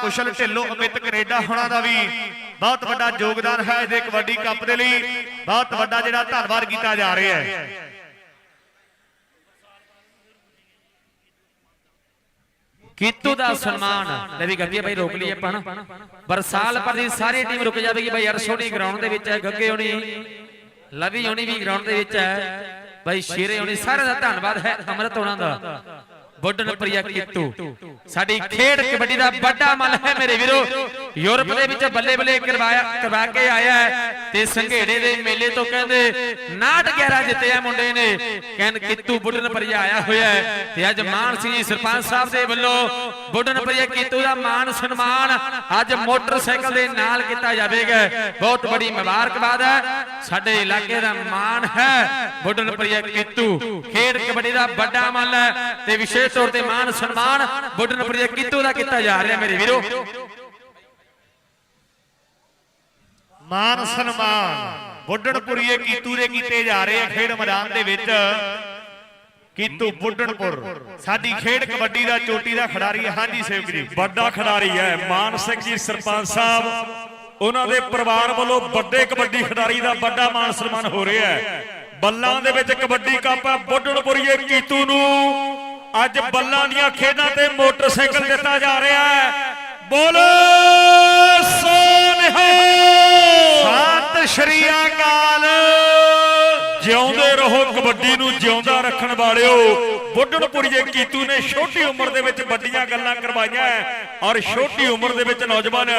ਕੁਸ਼ਲ Dhillon Amit Canada ਹੋਣਾ ਦਾ ਵੀ ਬਹੁਤ ਵੱਡਾ ਯੋਗਦਾਨ ਹੈ ਇਹਦੇ ਕਬੱਡੀ ਕੱਪ ਦੇ ਲਈ। ਬਹੁਤ ਵੱਡਾ ਜਿਹੜਾ ਧੰਨਵਾਦ ਕੀਤਾ ਜਾ ਰਿਹਾ ਹੈ। ਕੀਤੂ ਦਾ ਸਨਮਾਨ। ਲੈ ਵੀ ਗੱਗੇ ਬਾਈ, ਰੋਕ ਲਈਏ ਆਪਾਂ ਨਾ। ਬਰਸਾਲ ਪਰ ਦੀ ਸਾਰੀ ਟੀਮ ਰੁਕ ਜਾਵੇਗੀ ਬਾਈ ਅਰਸ਼ੋਨੀ ਗਰਾਊਂਡ ਦੇ ਵਿੱਚ ਹੈ, ਗੱਗੇ ਹੋਣੀ, ਲਵੀ ਹੋਣੀ ਵੀ ਗਰਾਊਂਡ ਦੇ ਵਿੱਚ ਹੈ। ਬਾਈ ਸ਼ੇਰੇ ਹੋਣੀ, ਸਾਰਿਆਂ ਦਾ ਧੰਨਵਾਦ ਹੈ, ਅਮਰਤ ਹੋਣਾ ਦਾ। ਬੁੱਢਨ ਪ੍ਰਿਆ ਕੀਤੂ। ਸਾਡੀ ਖੇਡ ਕਬੱਡੀ ਦਾ ਵੱਡਾ ਮੱਲ ਹੈ ਮੇਰੇ ਵੀਰੋ। ਯੂਰਪ ਦੇ ਵਿੱਚ ਬੱਲੇ ਬੱਲੇ ਕਰਵਾਇਆ ਕਰਵਾ ਕੇ ਆਇਆ ਤੇ ਸੰਘੇੜੇ ਦੇ ਮੇਲੇ ਤੋਂ ਕਹਿੰਦੇ 911 ਜਿੱਤੇ ਮੁੰਡੇ ਨੇ। ਕਹਿੰਨ ਕੀਤੂ ਬੁੱਢਨ ਪ੍ਰਿਆ ਆਇਆ ਹੋਇਆ ਤੇ ਅੱਜ ਮਾਨ ਸਿੰਘ ਜੀ ਸਰਪੰਚ ਸਾਹਿਬ ਦੇ ਵੱਲੋਂ ਬੁੱਢਨ ਪ੍ਰਿਆ ਕੀਤੂ ਦਾ ਮਾਨ ਸਨਮਾਨ ਅੱਜ ਮੋਟਰਸਾਈਕਲ ਦੇ ਨਾਲ ਕੀਤਾ ਜਾਵੇਗਾ। ਬਹੁਤ ਬੜੀ ਮੁਬਾਰਕਬਾਦ ਹੈ। ਸਾਡੇ ਇਲਾਕੇ ਦਾ ਮਾਣ ਹੈ ਬੁੱਢਨ ਪ੍ਰਿਆ ਕੀਤੂ। ਖੇਡ ਕਬੱਡੀ ਦਾ ਵੱਡਾ ਮੱਲ ਹੈ ਤੇ ਵਿਸ਼ੇਸ਼ ਤੌਰ ਤੇ ਮਾਨ ਸਨਮਾਨ ਬੁੱਢਨ ਪ੍ਰਿਆ ਕੀਤੂ ਦਾ ਕੀਤਾ ਜਾ ਰਿਹਾ ਮੇਰੇ ਵੀਰੋ। ਮਾਨ ਸਨਮਾਨ। ਬੁੱਢਣਪੁਰੀਏ ਕੀਤੂ ਦੇ ਕੀਤੇ ਜਾ ਰਹੇ ਆ ਖੇਡ ਮੈਦਾਨ ਦੇ ਵਿੱਚ? ਕੀਤੂ ਬੁੱਢਣਪੁਰ ਸਾਡੀ ਖੇਡ ਕਬੱਡੀ ਦਾ ਚੋਟੀ ਦਾ ਖਿਡਾਰੀ ਹੈ ਹਾਂਜੀ ਸੇਵਕ ਜੀ, ਵੱਡਾ ਖਿਡਾਰੀ ਹੈ ਮਾਨ ਸਿੰਘ ਜੀ ਸਰਪੰਚ ਸਾਹਿਬ। ਉਹਨਾਂ ਦੇ ਪਰਿਵਾਰ ਵੱਲੋਂ ਵੱਡੇ ਕਬੱਡੀ ਖਿਡਾਰੀ ਦਾ ਵੱਡਾ ਮਾਨ ਸਨਮਾਨ ਹੋ ਰਿਹਾ ਹੈ। ਬੱਲਾਂ ਦੇ ਵਿੱਚ ਕਬੱਡੀ ਕੱਪ ਹੈ। ਬੁੱਢਣਪੁਰੀਏ ਕੀਤੂ ਨੂੰ ਅੱਜ ਬੱਲਾਂ ਦੀਆਂ ਖੇਡਾਂ ਤੇ ਮੋਟਰਸਾਈਕਲ ਦਿੱਤਾ ਜਾ ਰਿਹਾ ਹੈ। ਬੋਲੋ ਸੋਨਿਹਾ ਸਤਿ ਸ਼੍ਰੀ ਅਕਾਲ। ਜਿਉਂਦੇ ਰਹੋ ਕਬੱਡੀ ਨੂੰ, ਜਿਉਂਦਾ ਰੱਖਣ ਵਾਲਿਓ। ਬੁੱਢਣਪੁਰੀਏ ਕੀਤੂ ਨੇ ਛੋਟੀ ਉਮਰ ਦੇ ਵਿੱਚ ਵੱਡੀਆਂ ਗੱਲਾਂ ਕਰਵਾਈਆਂ ਔਰ ਛੋਟੀ ਉਮਰ ਦੇ ਵਿੱਚ ਨੌਜਵਾਨ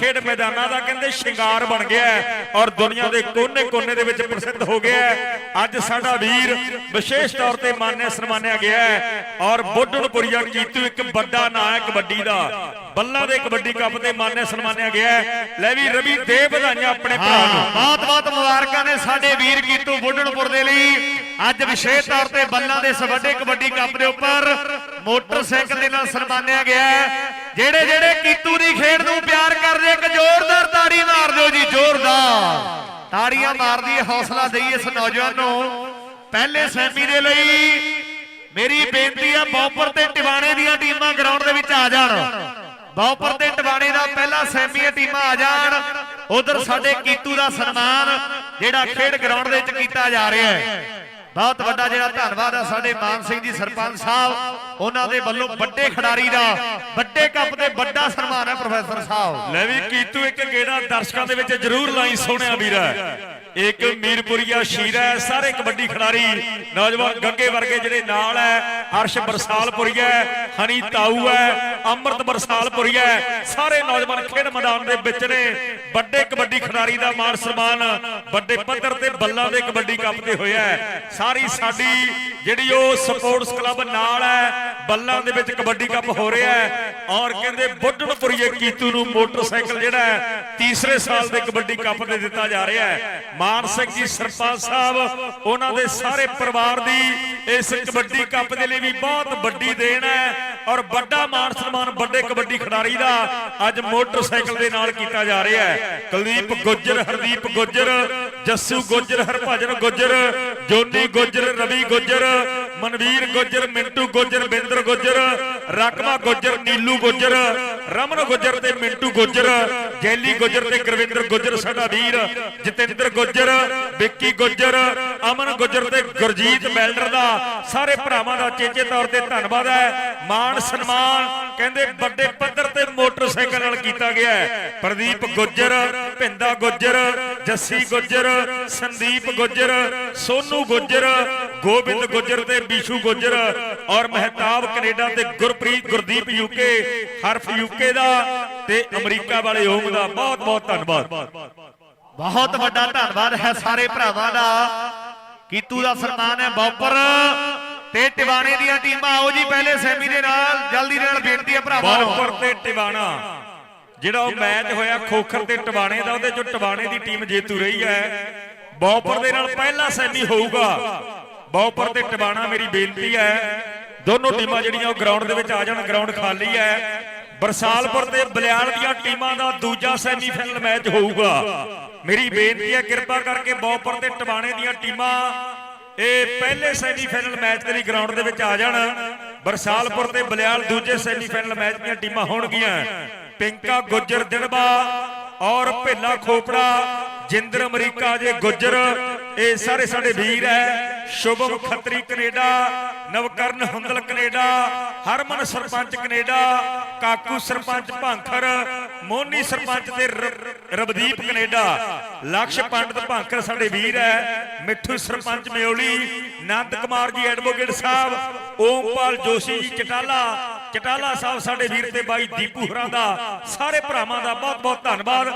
ਖੇਡ ਮੈਦਾਨਾਂ ਦਾ ਕਹਿੰਦੇ ਸ਼ਿੰਗਾਰ ਬਣ ਗਿਆ ਔਰ ਦੁਨੀਆ ਦੇ ਕੋਨੇ-ਕੋਨੇ ਦੇ ਵਿੱਚ ਪ੍ਰਸਿੱਧ ਹੋ ਗਿਆ ਅੱਜ ਸਾਡਾ ਵੀਰ ਵਿਸ਼ੇਸ਼ ਤੌਰ ਤੇ ਮਾਨਿਆ ਸਨਮਾਨਿਆ ਗਿਆ ਹੈ ਔਰ ਬੁੱਢਣਪੁਰੀਆ ਕੀਤੂ ਇੱਕ ਵੱਡਾ ਨਾਂ ਹੈ ਕਬੱਡੀ ਦਾ। ਬੱਲਾ ਦੇ ਕਬੱਡੀ ਕੱਪ ਤੇ ਮਾਨਿਆ ਸਨਮਾਨਿਆ ਗਿਆ ਲੈ ਵੀ ਰਵੀ ਦੇ ਵਧਾਈਆਂ ਆਪਣੇ ਭਰਾ ਨੂੰ। ਬਹੁਤ ਬਹੁਤ ਮੁਬਾਰਕਾਂ ਨੇ ਸਾਡੇ ਵੀਰ ਕੀਤੂ ਬੁੱਢਣਪੁਰ ਦੇ ਲਈ। ਅੱਜ ਵਿਸ਼ੇਸ਼ ਤੌਰ ਤੇ ਬੱਲਾਂ ਦੇ ਇਸ ਵੱਡੇ ਕਬੱਡੀ ਕੱਪ ਦੇ ਉੱਪਰ ਮੋਟਰਸਾਈਕਲ ਦੇ ਨਾਲ ਸਨਮਾਨਿਆ ਗਿਆ ਜਿਹੜੇ ਜਿਹੜੇ ਕੀਤੂ ਦੀ ਖੇਡ ਨੂੰ ਪਿਆਰ ਕਰਦੇ ਇੱਕ ਜ਼ੋਰਦਾਰ ਤਾੜੀ ਮਾਰ ਦਿਓ ਜੀ ਜ਼ੋਰਦਾਰ। ਤਾੜੀਆਂ ਮਾਰਦੀ ਹੌਸਲਾ ਦੇਈ ਇਸ ਨੌਜਵਾਨ ਨੂੰ। ਪਹਿਲੇ ਸੈਮੀ ਦੇ ਲਈ ਮੇਰੀ ਬੇਨਤੀ ਹੈ ਬੌਪਰ ਤੇ ਟਿਵਾਣੇ ਦੀਆਂ ਟੀਮਾਂ ਗਰਾਊਂਡ ਦੇ ਵਿੱਚ ਆ ਜਾਣ। ਬੌਪਰ ਤੇ ਟਿਵਾਣੇ ਦਾ ਪਹਿਲਾ ਸੈਮੀ ਟੀਮਾਂ ਆ ਜਾਣ। ਉਧਰ ਸਾਡੇ ਕੀਤੂ ਦਾ ਸਨਮਾਨ ਜਿਹੜਾ ਖੇਡ ਗਰਾਊਂਡ ਦੇ ਵਿੱਚ ਕੀਤਾ ਜਾ ਰਿਹਾ ਹੈ। ਬਹੁਤ ਵੱਡਾ ਜਿਹੜਾ ਧੰਨਵਾਦ ਹੈ ਸਾਡੇ ਮਾਨ ਸਿੰਘ ਜੀ ਸਰਪੰਚ ਸਾਹਿਬ। ਉਹਨਾਂ ਦੇ ਵੱਲੋਂ ਵੱਡੇ ਖਿਡਾਰੀ ਦਾ ਵੱਡੇ ਕੱਪ ਤੇ ਵੱਡਾ ਸਨਮਾਨ ਹੈ ਪ੍ਰੋਫੈਸਰ ਸਾਹਿਬ। ਲੈ ਵੀ ਕੀਤੂ ਇੱਕ ਗੇੜਾ ਦਰਸ਼ਕਾਂ ਦੇ ਵਿੱਚ ਜ਼ਰੂਰ ਲਾਈ ਸੋਹਣਿਆ ਵੀਰਾ। ਇੱਕ ਮੀਰਪੁਰੀਆ ਸ਼ੀਰਾ ਹੈ ਸਾਰੇ ਕਬੱਡੀ ਖਿਡਾਰੀ ਨੌਜਵਾਨ ਗੱਗੇ ਵਰਗੇ ਜਿਹੜੇ ਨਾਲ ਹੈ ਅਰਸ਼ ਬਰਸਾਲਪੁਰੀਆ ਹਨੀ ਤਾਊ ਹੈ ਅਮਰਤ ਬਰਸਾਲਪੁਰੀਆ ਹੈ, ਸਾਰੇ ਨੌਜਵਾਨ ਖੇਡ ਮੈਦਾਨ ਦੇ ਵਿੱਚ ਨੇ। ਵੱਡੇ ਕਬੱਡੀ ਖਿਡਾਰੀ ਦਾ ਮਾਨ ਸਨਮਾਨ ਵੱਡੇ ਪੱਧਰ ਤੇ ਬੱਲਾਂ ਦੇ ਕਬੱਡੀ ਕੱਪ ਤੇ ਹੋਇਆ ਸਾਰੀ ਸਾਡੀ ਜਿਹੜੀ ਉਹ ਸਪੋਰਟਸ ਕਲੱਬ ਨਾਲ ਹੈ, ਬੱਲਾਂ ਦੇ ਵਿੱਚ ਕਬੱਡੀ ਕੱਪ ਹੋ ਰਿਹਾ ਹੈ ਔਰ ਕਹਿੰਦੇ ਬੁੱਢਣਪੁਰੀਏ ਕੀਤੂ ਨੂੰ ਮੋਟਰਸਾਈਕਲ ਜਿਹੜਾ ਹੈ, ਤੀਸਰੇ ਸਾਲ ਦੇ ਕਬੱਡੀ ਕੱਪ ਦੇ ਦਿੱਤਾ ਜਾ ਰਿਹਾ ਹੈ। ਮਾਨ ਸਿੰਘ ਜੀ ਸਰਪੰਚ ਸਾਹਿਬ, ਉਹਨਾਂ ਦੇ ਸਾਰੇ ਪਰਿਵਾਰ ਦੀ ਇਸ ਕਬੱਡੀ ਕੱਪ ਦੇ ਲਈ ਵੀ ਬਹੁਤ ਵੱਡੀ ਦੇਣ ਹੈ। ਔਰ ਵੱਡਾ ਮਾਨ ਸਨਮਾਨ ਵੱਡੇ ਕਬੱਡੀ ਖਿਡਾਰੀ ਦਾ ਅੱਜ ਮੋਟਰਸਾਈਕਲ ਦੇ ਨਾਲ ਕੀਤਾ ਜਾ ਰਿਹਾ ਹੈ। ਕੁਲਦੀਪ ਗੁੱਜਰ, ਹਰਦੀਪ ਗੁੱਜਰ, ਜੱਸੂ ਗੁੱਜਰ, ਹਰਭਜਨ ਗੁੱਜਰ ਜੋਨੀ ਗੁੱਜਰ, ਰਵੀ ਗੁੱਜਰ, ਮਨਵੀਰ ਗੁੱਜਰ, ਮਿੰਟੂ ਗੁੱਜਰ, ਬਿੰਦਰ ਗੁੱਜਰ, ਰਾਕਮਾ ਗੁੱਜਰ, ਨੀਲੂ ਗੁੱਜਰ ਰਮਨ ਗੁੱਜਰ ਤੇ ਮਿੰਟੂ ਗੁੱਜਰ, ਜੈਲੀ ਗੁੱਜਰ ਤੇ ਗੁਰਵਿੰਦਰ ਗੁੱਜਰ ਸਾਡਾ ਵੀਰ, ਜਤਿੰਦਰ ਗੁੱਜਰ, ਵਿੱਕੀ ਗੁੱਜਰ, ਅਮਨ ਗੁੱਜਰ ਤੇ ਗੁਰਜੀਤ ਮੈਲਡਰ ਦਾ ਸਾਰੇ ਭਰਾਵਾਂ ਦਾ ਚੇਚੇ ਤੌਰ ਤੇ ਧੰਨਵਾਦ ਹੈ। ਮਾਣ ਸਨਮਾਨ ਕਹਿੰਦੇ ਵੱਡੇ ਪੱਧਰ ਤੇ ਮੋਟਰਸਾਈਕਲ ਨਾਲ ਕੀਤਾ ਗਿਆ ਹੈ। ਪ੍ਰਦੀਪ ਗੁੱਜਰ, ਭਿੰਦਾ ਗੁੱਜਰ, ਜੱਸੀ ਗੁੱਜਰ, ਸੰਦੀਪ ਗੁੱਜਰ, ਸੋਨੂ ਗੁੱਜਰ ਗੋਬਿੰਦ ਗੁੱਜਰ ਤੇ ਬੀਸ਼ੂ ਗੁੱਜਰ ਔਰ ਮਹਿਤਾਬ ਕੈਨੇਡਾ ਤੇ ਗੁਰਪ੍ਰੀਤ ਗੁਰਦੀਪ ਯੂਕੇ ਹਰਫ ਯੂਕੇ ਦਾ ਤੇ ਅਮਰੀਕਾ ਵਾਲੇ ਓਮ ਦਾ ਬਹੁਤ ਬਹੁਤ ਧੰਨਵਾਦ। ਬਹੁਤ ਵੱਡਾ ਧੰਨਵਾਦ ਹੈ ਸਾਰੇ ਭਰਾਵਾਂ ਦਾ। ਕੀਤੂ ਦਾ ਸਨਮਾਨ ਹੈ ਬੌਪਰ ਤੇ ਟਿਵਾਣੇ ਦੀਆਂ ਟੀਮਾਂ। ਆਓ ਜੀ ਪਹਿਲੇ ਸੈਮੀ ਦੇ ਨਾਲ ਜਲਦੀ ਨਾਲ ਬੇਨਤੀ ਹੈ ਭਰਾਵਾਂ ਨੂੰ। ਬਾਉਪਰ ਤੇ ਟਿਵਾਣਾ ਜਿਹੜਾ ਉਹ ਮੈਚ ਹੋਇਆ ਖੋਖਰ ਤੇ ਟਿਵਾਣੇ ਦਾ ਉਹਦੇ ਚੋਂ ਟਿਵਾਣੇ ਦੀ ਟੀਮ ਜੇਤੂ ਰਹੀ ਹੈ। ਬਾਉਪਰ ਦੇ ਨਾਲ ਪਹਿਲਾ ਸੈਮੀ ਹੋਊਗਾ। ਬਾਉਪਰ ਤੇ ਟਿਵਾਣਾ ਮੇਰੀ ਬੇਨਤੀ ਹੈ। ਦੋਨੋਂ ਟੀਮਾਂ ਜਿਹੜੀਆਂ ਉਹ ਗਰਾਊਂਡ ਦੇ ਵਿੱਚ ਆ ਜਾਣ ਗਰਾਊਂਡ ਖਾਲੀ ਹੈ। ਬਰਸਾਲਪੁਰ ਤੇ ਬਲਿਆਲ ਦੀਆਂ ਟੀਮਾਂ ਦਾ ਦੂਜਾ ਸੈਮੀਫਾਈਨਲ ਮੈਚ ਹੋਊਗਾ। ਮੇਰੀ ਬੇਨਤੀ ਹੈ, ਕਿਰਪਾ ਕਰਕੇ ਬਾਉਪਰ ਤੇ ਟਿਵਾਣੇ ਦੀਆਂ ਟੀਮਾਂ ਇਹ ਪਹਿਲੇ ਸੈਮੀਫਾਈਨਲ ਮੈਚ ਦੇ ਲਈ ਗਰਾਊਂਡ ਦੇ ਵਿੱਚ ਆ ਜਾਣ। ਬਰਸਾਲਪੁਰ ਤੇ ਬਲਿਆਲ ਦੂਜੇ ਸੈਮੀਫਾਈਨਲ ਮੈਚ ਦੀਆਂ ਟੀਮਾਂ ਹੋਣਗੀਆਂ। ਪਿੰਕਾ, ਗੁੱਜਰ, ਦਿੜਬਾ ਔਰ ਭੇਲਾ ਖੋਪੜਾ, ਜਿੰਦਰ, ਅਮਰੀਕਾ ਜੇ ਗੁੱਜਰ, ਇਹ ਸਾਰੇ ਸਾਡੇ ਵੀਰ ਹੈ। Shubham Khatri Canada, Navkaran Hundal Canada, Harman Sarpanch Canada, Kaku Sarpanch Bhankhar Mohni Sarpanch ਤੇ ਰ- ਰਵਦੀਪ ਕੈਨੇਡਾ। ਲਕਸ਼ ਪੰਡਤ ਭਾਂਖਰ ਸਾਡੇ ਵੀਰ ਹੈ, ਮਿੱਠੂ ਸਰਪੰਚ ਮਿਓਲੀ ਨੰਦ ਕੁਮਾਰ ਜੀ ਐਡਵੋਕੇਟ ਸਾਹਿਬ, ਓਮਪਾਲ ਜੋਸ਼ੀ ਜੀ ਚਟਾਲਾ ਚਟਾਲਾ ਸਾਹਿਬ ਸਾਡੇ ਵੀਰ ਤੇ ਬਾਈ ਦੀਪੂ ਹਰਾਂ ਦਾ, ਸਾਰੇ ਭਰਾਵਾਂ ਦਾ ਬਹੁਤ ਬਹੁਤ ਧੰਨਵਾਦ।